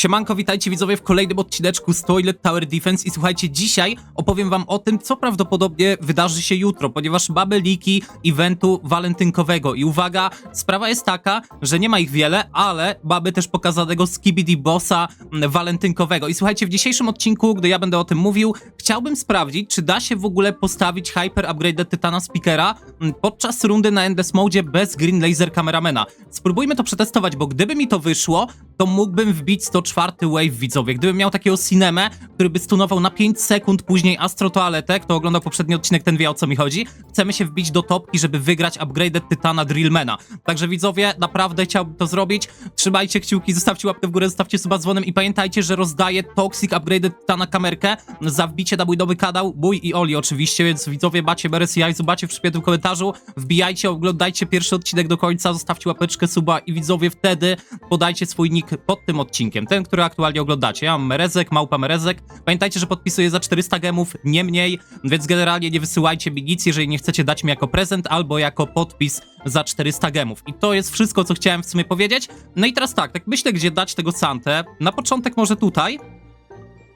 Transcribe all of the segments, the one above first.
Siemanko, witajcie widzowie w kolejnym odcineczku z Toilet Tower Defense i słuchajcie, dzisiaj opowiem wam o tym, co prawdopodobnie wydarzy się jutro, ponieważ mamy liki eventu walentynkowego i uwaga, sprawa jest taka, że nie ma ich wiele, ale mamy też pokazanego Skibidi Bossa mm, walentynkowego i słuchajcie, w dzisiejszym odcinku, gdy ja będę o tym mówił, chciałbym sprawdzić, czy da się w ogóle postawić Hyper Upgraded Titana Speakera mm, podczas rundy na Endless Mode bez Green Laser Kameramana. Spróbujmy to przetestować, bo gdyby mi to wyszło, to mógłbym wbić 104 wave widzowie. Gdybym miał takiego cinemę, który by stunował na 5 sekund później Astro Toaletę, kto oglądał poprzedni odcinek, ten wie o co mi chodzi. Chcemy się wbić do topki, żeby wygrać upgraded Tytana Drillmana. Także widzowie, naprawdę chciałbym to zrobić. Trzymajcie kciuki, zostawcie łapkę w górę, zostawcie suba dzwonem i pamiętajcie, że rozdaję Toxic Upgraded Tytana kamerkę za wbicie na mój nowy kanał, mój i Oli oczywiście, więc widzowie macie Beres i zobaczcie w przypiętym komentarzu, wbijajcie, oglądajcie pierwszy odcinek do końca, zostawcie łapeczkę, suba i widzowie wtedy podajcie swój nick pod tym odcinkiem, ten, który aktualnie oglądacie. Ja mam Merezek, małpa Merezek. Pamiętajcie, że podpisuję za 400 gemów, nie mniej, więc generalnie nie wysyłajcie mi nic, jeżeli nie chcecie dać mi jako prezent albo jako podpis za 400 gemów. I to jest wszystko, co chciałem w sumie powiedzieć. No i teraz tak, tak myślę, gdzie dać tego Santę. Na początek może tutaj,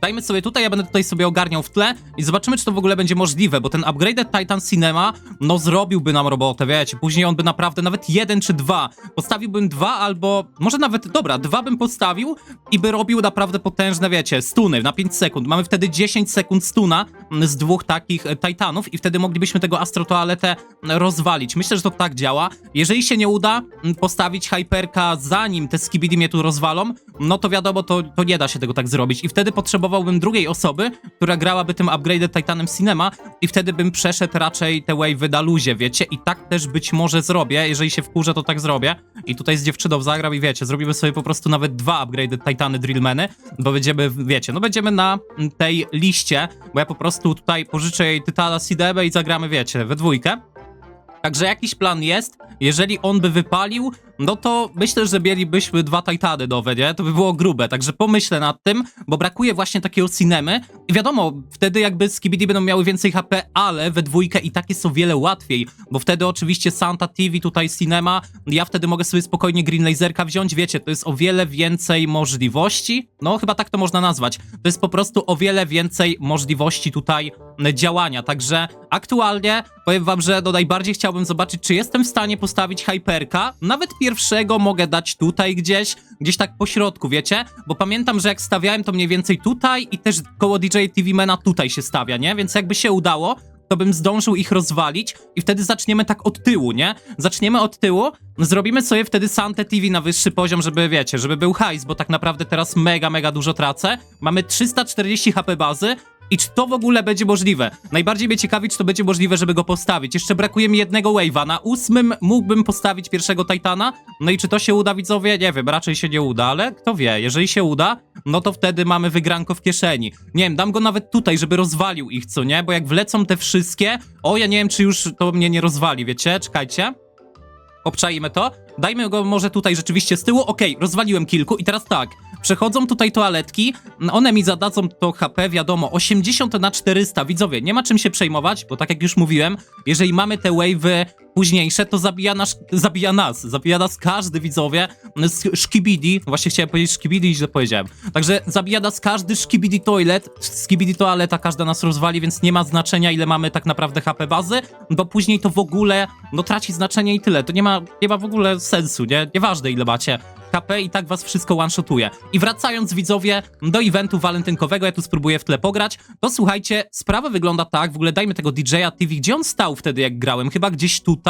Dajmy sobie tutaj, ja będę tutaj sobie ogarniał w tle i zobaczymy, czy to w ogóle będzie możliwe, bo ten upgraded Titan Cinema, no zrobiłby nam robotę, wiecie, później on by naprawdę nawet jeden czy dwa, postawiłbym dwa albo, może nawet, dobra, dwa bym postawił i by robił naprawdę potężne, wiecie, stuny na 5 sekund. Mamy wtedy 10 sekund stuna z dwóch takich e, Titanów i wtedy moglibyśmy tego Astro Toaletę rozwalić. Myślę, że to tak działa. Jeżeli się nie uda postawić Hyperka zanim te Skibidi mnie tu rozwalą, no to wiadomo, to, to nie da się tego tak zrobić i wtedy potrzebowałbym drugiej osoby, która grałaby tym upgraded Titanem Cinema i wtedy bym przeszedł raczej te wave'y na luzie, wiecie? I tak też być może zrobię, jeżeli się wkurzę, to tak zrobię. I tutaj z dziewczyną zagram i wiecie, zrobimy sobie po prostu nawet dwa upgraded Titany Drillmany, bo będziemy, wiecie, no będziemy na tej liście, bo ja po prostu tutaj pożyczę jej Titana Sidebę i zagramy, wiecie, we dwójkę. Także jakiś plan jest. Jeżeli on by wypalił, no to myślę, że mielibyśmy dwa Titany nowe, nie? To by było grube, także pomyślę nad tym, bo brakuje właśnie takiego cinemy. I wiadomo, wtedy jakby Skibidi będą miały więcej HP, ale we dwójkę i tak jest o wiele łatwiej, bo wtedy oczywiście Santa TV, tutaj cinema, ja wtedy mogę sobie spokojnie Green Laserka wziąć, wiecie, to jest o wiele więcej możliwości, no chyba tak to można nazwać. To jest po prostu o wiele więcej możliwości tutaj działania, także aktualnie powiem wam, że no najbardziej chciałbym zobaczyć, czy jestem w stanie postawić Hyperka, nawet pierwszego mogę dać tutaj gdzieś, gdzieś tak po środku, wiecie? Bo pamiętam, że jak stawiałem to mniej więcej tutaj i też koło DJ TV Mana tutaj się stawia, nie? Więc jakby się udało, to bym zdążył ich rozwalić i wtedy zaczniemy tak od tyłu, nie? Zaczniemy od tyłu, zrobimy sobie wtedy Sante TV na wyższy poziom, żeby, wiecie, żeby był hajs, bo tak naprawdę teraz mega, mega dużo tracę. Mamy 340 HP bazy, i czy to w ogóle będzie możliwe? Najbardziej mnie ciekawi, czy to będzie możliwe, żeby go postawić. Jeszcze brakuje mi jednego wave'a. Na ósmym mógłbym postawić pierwszego Titana. No i czy to się uda, widzowie? Nie wiem, raczej się nie uda, ale kto wie. Jeżeli się uda, no to wtedy mamy wygranko w kieszeni. Nie wiem, dam go nawet tutaj, żeby rozwalił ich, co nie? Bo jak wlecą te wszystkie... O, ja nie wiem, czy już to mnie nie rozwali, wiecie? Czekajcie. Obczajmy to. Dajmy go może tutaj rzeczywiście z tyłu. Okej, rozwaliłem kilku i teraz tak. Przechodzą tutaj toaletki, one mi zadadzą to HP, wiadomo, 80 na 400. Widzowie, nie ma czym się przejmować, bo tak jak już mówiłem, jeżeli mamy te wave'y późniejsze, to zabija, nasz, zabija nas. Zabija nas każdy, widzowie, szkibidi. Właśnie chciałem powiedzieć szkibidi i źle powiedziałem. Także zabija nas każdy szkibidi toilet. Szkibidi toaleta, każda nas rozwali, więc nie ma znaczenia, ile mamy tak naprawdę HP bazy, bo później to w ogóle, no traci znaczenie i tyle. To nie ma, nie ma w ogóle sensu, nie? Nieważne, ile macie. KP i tak was wszystko one-shotuje. I wracając widzowie do eventu walentynkowego, ja tu spróbuję w tle pograć, to słuchajcie, sprawa wygląda tak, w ogóle dajmy tego DJ-a TV, gdzie on stał wtedy jak grałem? Chyba gdzieś tutaj,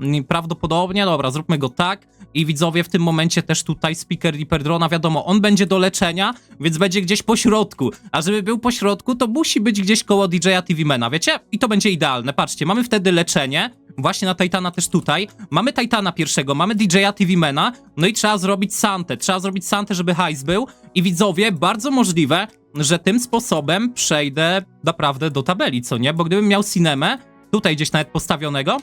Mm, prawdopodobnie, dobra, zróbmy go tak. I widzowie w tym momencie też tutaj speaker Reaper Drona, wiadomo, on będzie do leczenia, więc będzie gdzieś po środku. A żeby był po środku, to musi być gdzieś koło DJ-a TV Mana, wiecie? I to będzie idealne. Patrzcie, mamy wtedy leczenie, właśnie na Titana też tutaj. Mamy Titana pierwszego, mamy DJ-a TV Mana, no i trzeba zrobić Santę. Trzeba zrobić Santę, żeby hajs był. I widzowie, bardzo możliwe, że tym sposobem przejdę naprawdę do tabeli, co nie? Bo gdybym miał Cinemę, tutaj gdzieś nawet postawionego,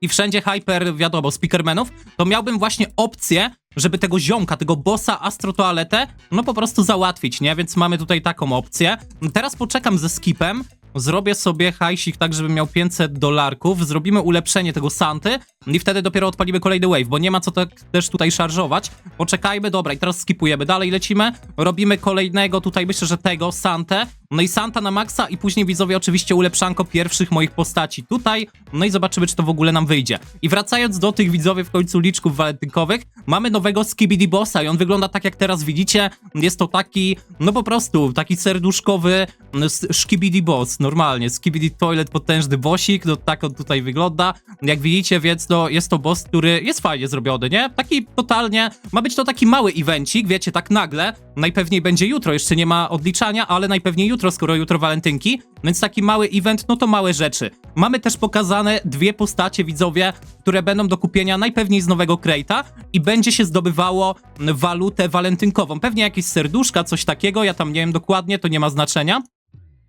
i wszędzie hyper, wiadomo, speakermenów, to miałbym właśnie opcję, żeby tego ziomka, tego bossa Astro Toaletę, no po prostu załatwić, nie? Więc mamy tutaj taką opcję. Teraz poczekam ze skipem, zrobię sobie hajsik tak, żeby miał 500 dolarków, zrobimy ulepszenie tego Santy i wtedy dopiero odpalimy kolejny wave, bo nie ma co tak też tutaj szarżować. Poczekajmy, dobra, i teraz skipujemy, dalej lecimy, robimy kolejnego tutaj, myślę, że tego, Santę, no i Santa na maksa i później widzowie oczywiście ulepszanko pierwszych moich postaci tutaj, no i zobaczymy, czy to w ogóle nam wyjdzie. I wracając do tych widzowie w końcu liczków walentynkowych, mamy nowego Skibidi Bossa i on wygląda tak jak teraz widzicie, jest to taki, no po prostu, taki serduszkowy s- Skibidi Boss, normalnie, Skibidi Toilet, potężny bossik, no tak on tutaj wygląda, jak widzicie, więc no jest to boss, który jest fajnie zrobiony, nie? Taki totalnie, ma być to taki mały evencik, wiecie, tak nagle, najpewniej będzie jutro, jeszcze nie ma odliczania, ale najpewniej jutro, skoro jutro walentynki, więc taki mały event, no to małe rzeczy. Mamy też pokazane dwie postacie, widzowie, które będą do kupienia najpewniej z nowego Crate'a i będzie się zdobywało walutę walentynkową. Pewnie jakieś serduszka, coś takiego, ja tam nie wiem dokładnie, to nie ma znaczenia.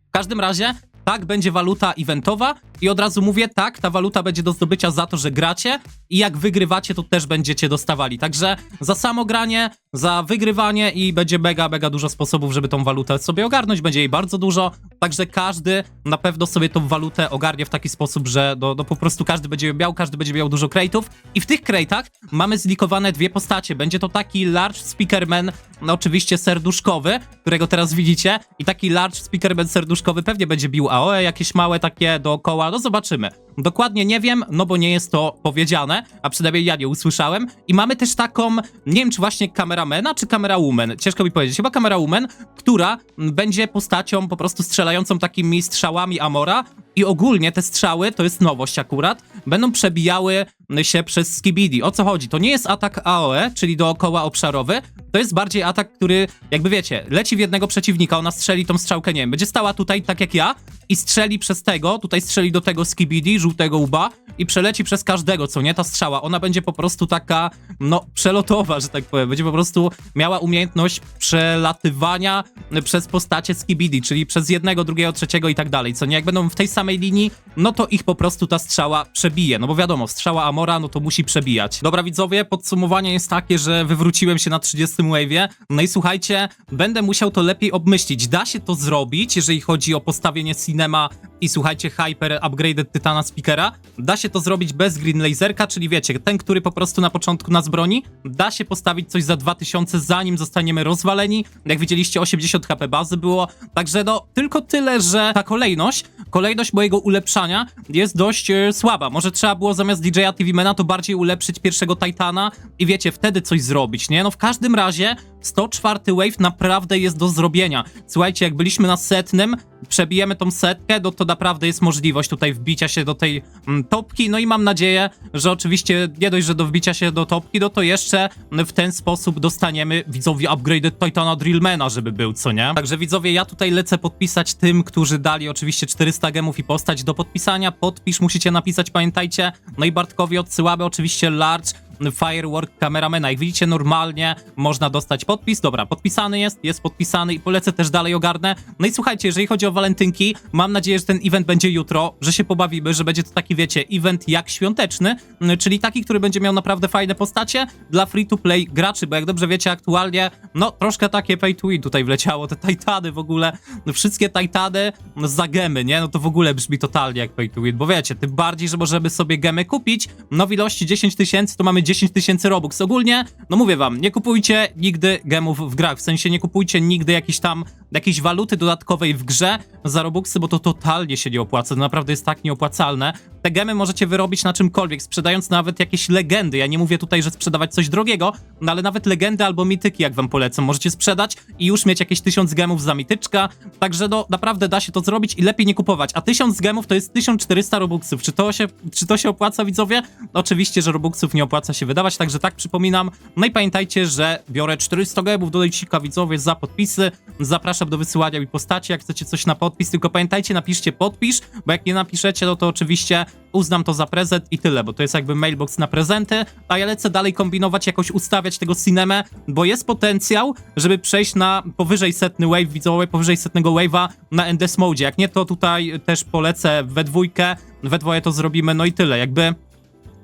W każdym razie, tak, będzie waluta eventowa i od razu mówię, tak, ta waluta będzie do zdobycia za to, że gracie i jak wygrywacie, to też będziecie dostawali. Także za samo granie, za wygrywanie i będzie mega, mega dużo sposobów, żeby tą walutę sobie ogarnąć, będzie jej bardzo dużo, także każdy na pewno sobie tą walutę ogarnie w taki sposób, że do, do po prostu każdy będzie miał, każdy będzie miał dużo crate'ów i w tych crate'ach mamy zlikowane dwie postacie. Będzie to taki Large Speakerman, no oczywiście serduszkowy, którego teraz widzicie i taki Large Speakerman serduszkowy pewnie będzie bił AOE, jakieś małe takie dookoła, no zobaczymy. Dokładnie nie wiem, no bo nie jest to powiedziane, a przynajmniej ja nie usłyszałem. I mamy też taką, nie wiem czy właśnie kameramena, czy kamerawoman, ciężko mi powiedzieć, chyba kamerawoman, która będzie postacią po prostu strzelającą takimi strzałami Amora i ogólnie te strzały, to jest nowość akurat, będą przebijały się przez Skibidi. O co chodzi? To nie jest atak AOE, czyli dookoła obszarowy, to jest bardziej atak, który, jakby wiecie, leci w jednego przeciwnika, ona strzeli tą strzałkę, nie wiem, będzie stała tutaj tak jak ja i strzeli przez tego, tutaj strzeli do tego Skibidi, żółtego łba i przeleci przez każdego, co nie, ta strzała. Ona będzie po prostu taka, no, przelotowa, że tak powiem. Będzie po prostu miała umiejętność przelatywania przez postacie Skibidi, czyli przez jednego, drugiego, trzeciego i tak dalej, co nie, jak będą w tej samej linii, no to ich po prostu ta strzała przebije, no bo wiadomo, strzała Amora, no to musi przebijać. Dobra widzowie, podsumowanie jest takie, że wywróciłem się na 30 wave'ie, no i słuchajcie, będę musiał to lepiej obmyślić. Da się to zrobić, jeżeli chodzi o postawienie cinema i słuchajcie, Hyper Upgraded Tytana Speakera. Da się to zrobić bez Green Laserka, czyli wiecie, ten, który po prostu na początku nas broni. Da się postawić coś za 2000, zanim zostaniemy rozwaleni. Jak widzieliście, 80 HP bazy było. Także no, tylko tyle, że ta kolejność, kolejność mojego ulepszania jest dość e, słaba. Może trzeba było zamiast DJ-a TV Mana to bardziej ulepszyć pierwszego Titana i wiecie, wtedy coś zrobić, nie? No w każdym razie 104 wave naprawdę jest do zrobienia. Słuchajcie, jak byliśmy na setnym, przebijemy tą setkę, no to naprawdę jest możliwość tutaj wbicia się do tej mm, topki, no i mam nadzieję, że oczywiście nie dość, że do wbicia się do topki, no to jeszcze w ten sposób dostaniemy widzowie upgraded Titana Drillmana, żeby był, co nie? Także widzowie, ja tutaj lecę podpisać tym, którzy dali oczywiście 400 gemów i postać do podpisania. Podpisz, musicie napisać, pamiętajcie. No i Bartkowi odsyłamy oczywiście large Firework kameramena. Jak widzicie, normalnie można dostać podpis. Dobra, podpisany jest, jest podpisany i polecę też dalej ogarnę. No i słuchajcie, jeżeli chodzi o walentynki, mam nadzieję, że ten event będzie jutro, że się pobawimy, że będzie to taki, wiecie, event jak świąteczny, czyli taki, który będzie miał naprawdę fajne postacie dla free-to-play graczy, bo jak dobrze wiecie, aktualnie, no troszkę takie pay to win tutaj wleciało, te Titany w ogóle, no, wszystkie Titany no, za gemy, nie? No to w ogóle brzmi totalnie jak pay to win, bo wiecie, tym bardziej, że możemy sobie gemy kupić, no w ilości 10 tysięcy to mamy 10 tysięcy Robux. Ogólnie, no mówię wam, nie kupujcie nigdy gemów w grach, w sensie nie kupujcie nigdy jakiejś tam, jakiejś waluty dodatkowej w grze za Robuxy, bo to totalnie się nie opłaca, to naprawdę jest tak nieopłacalne. Te gemy możecie wyrobić na czymkolwiek, sprzedając nawet jakieś legendy. Ja nie mówię tutaj, że sprzedawać coś drogiego, no ale nawet legendy albo mityki, jak wam polecam, możecie sprzedać i już mieć jakieś 1000 gemów za mityczka, także no naprawdę da się to zrobić i lepiej nie kupować. A 1000 gemów to jest 1400 Robuxów. Czy to się, czy to się opłaca, widzowie? Oczywiście, że Robuxów nie opłaca się wydawać, także tak przypominam. No i pamiętajcie, że biorę 400 gemów do lejcika, widzowie, za podpisy. Zapraszam do wysyłania mi postaci, jak chcecie coś na podpis, tylko pamiętajcie, napiszcie podpisz, bo jak nie napiszecie, no to oczywiście uznam to za prezent i tyle, bo to jest jakby mailbox na prezenty, a ja lecę dalej kombinować, jakoś ustawiać tego cinemę, bo jest potencjał, żeby przejść na powyżej setny wave, widzowie, powyżej setnego wave'a na Endes Mode. Jak nie, to tutaj też polecę we dwójkę, we dwoje to zrobimy, no i tyle, jakby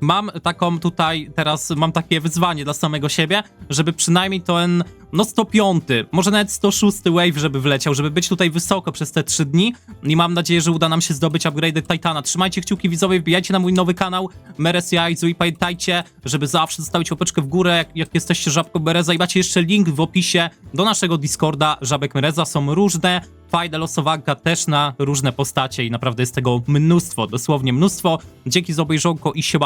mam taką tutaj, teraz mam takie wyzwanie dla samego siebie, żeby przynajmniej ten, no 105, może nawet 106 wave, żeby wleciał, żeby być tutaj wysoko przez te 3 dni i mam nadzieję, że uda nam się zdobyć upgrade Titana. Trzymajcie kciuki widzowie, wbijajcie na mój nowy kanał Meres i pamiętajcie, żeby zawsze zostawić łapeczkę w górę, jak, jak jesteście żabką Mereza i macie jeszcze link w opisie do naszego Discorda Żabek Mereza. Są różne fajne losowanka też na różne postacie i naprawdę jest tego mnóstwo, dosłownie mnóstwo. Dzięki za obejrzonko i siema.